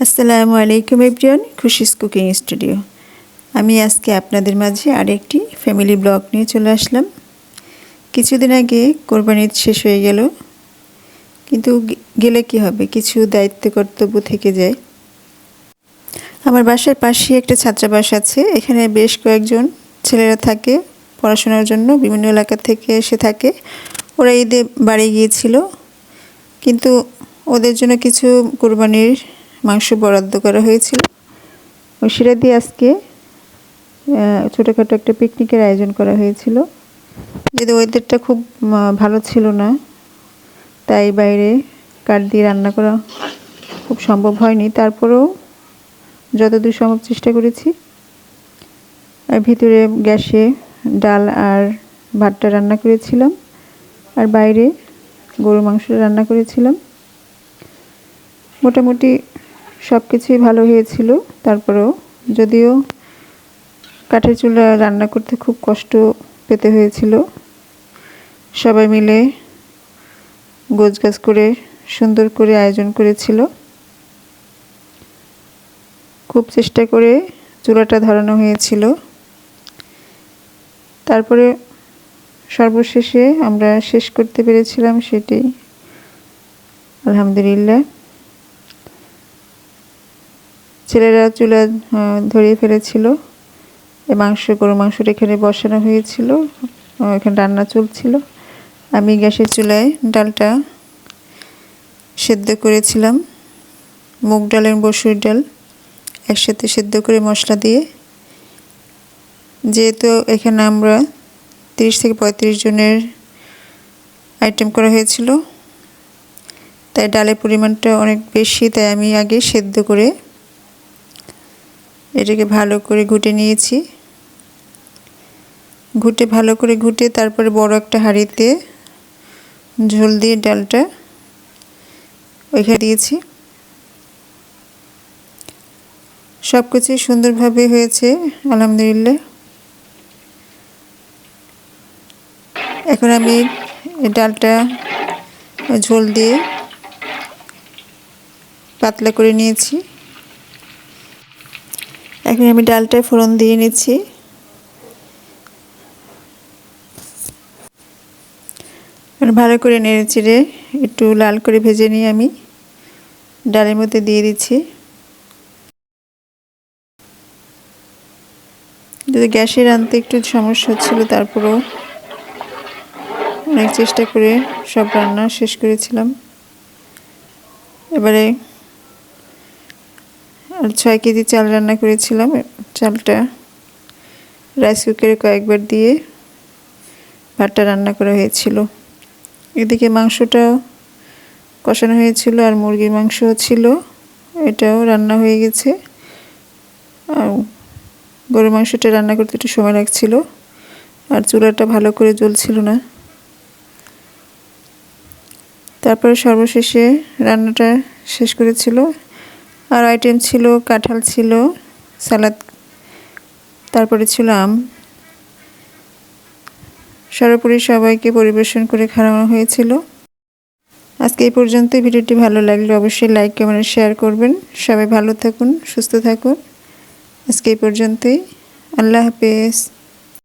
আসসালামু আলাইকুম everyone, Khushi's cooking studio. আমি আজকে আপনাদের মাঝে আরেকটি ফ্যামিলি ব্লগ নিয়ে চলে আসলাম। কিছুদিন আগে কোরবানি ঈদ শেষ হয়ে গেল, কিন্তু গেলে কি হবে? কিছু দায়িত্ব কর্তব্য থেকে যায়। আমার বাসার পাশে একটা ছাত্রাবাস আছে, এখানে বেশ কয়েকজন ছেলেরা থাকে, পড়াশোনার জন্য বিভিন্ন এলাকা থেকে এসে থাকে। ওরা ঈদে বাড়ি গিয়েছিল, কিন্তু ওদের জন্য কিছু কোরবানির মাংস বরাদ্দ করা হয়েছিল। সেটা দিয়ে আজকে ছোটোখাটো একটা পিকনিকের আয়োজন করা হয়েছিল। যদি ওয়েদারটা খুব ভালো ছিল না, তাই বাইরে কাঠ দিয়ে রান্না করা খুব সম্ভব হয়নি। তারপরেও যতদূর সম্ভব চেষ্টা করেছি। আর ভিতরে গ্যাসে ডাল আর ভাতটা রান্না করেছিলাম। আর বাইরে গরু মাংসটা রান্না করেছিলাম। মোটামুটি সব কিছুই ভালো হয়েছিল, তারপরেও যদিও কাঠের চুলা রান্না করতে খুব কষ্ট পেতে হয়েছিল। সবাই মিলে গোছগাছ করে, সুন্দর করে আয়োজন করেছিল। খুব চেষ্টা করে চুলাটা ধরানো হয়েছিল। তারপরে সর্বশেষে আমরা শেষ করতে পেরেছিলাম সেটি, আলহামদুলিল্লাহ। ছেলেরা চুলা ধরিয়ে ফেলেছিল। এ মাংস গরু মাংসটা এখানে বসানো হয়েছিল। এখানে রান্না চলছিল। আমি গ্যাসের চুলায় ডালটা সেদ্ধ করেছিলাম। মুগ ডাল এবং বসুর ডাল একসাথে সেদ্ধ করে মশলা দিয়ে। যেহেতু এখানে আমরা তিরিশ থেকে পঁয়ত্রিশ জনের আইটেম করা হয়েছিল, তাই ডালের পরিমাণটা অনেক বেশি, তাই আমি আগে সেদ্ধ করে এটাকে ভালো করে ঘুটে নিয়েছি। ঘুটে ভালো করে ঘুটে তারপরে বড় একটা হাঁড়িতে ঝোল দিয়ে ডালটা ওইখানে দিয়েছি। সব কিছুই সুন্দরভাবে হয়েছে, আলহামদুলিল্লাহ। এখন আমি ডালটা ঝোল দিয়ে পাতলা করে নিয়েছি। এখন আমি ডালটায় ফোড়ন দিয়ে নিচ্ছি। ভালো করে নেড়ে চেড়ে একটু লাল করে ভেজে নিয়ে আমি। ডালের মধ্যে দিয়ে দিচ্ছি। যদি গ্যাসে রাঁধতে একটু সমস্যা হচ্ছিল তারপরেও অনেক চেষ্টা করে সব রান্না শেষ করেছিলাম। এবারে ছয় কেজি চাল রান্না করেছিলাম। চালটা রাইস কুকারে কয়েকবার দিয়ে ভাতটা রান্না করা হয়েছিল। এদিকে মাংসটাও কষানো হয়েছিল আর মুরগির মাংসও ছিল। এটাও রান্না হয়ে গেছে। আর গরুর মাংসটা রান্না করতে একটু সময় লাগছিল। আর চুলাটা ভালো করে জ্বলছিল না। তারপরে সর্বশেষে রান্নাটা শেষ করেছিল। আর আইটেম ছিল, কাঁঠাল ছিল সালাদ তারপরে ছিল আম। সর্বোপরি সবাইকে পরিবেশন করে খাওয়ানো হয়েছিল। আজকে এই পর্যন্তই। ভিডিওটি ভালো লাগলে অবশ্যই লাইক কমেন্ট শেয়ার করবেন। সবাই ভালো থাকুন, সুস্থ থাকুন। আজকে এই পর্যন্তই। আল্লাহ হাফেজ।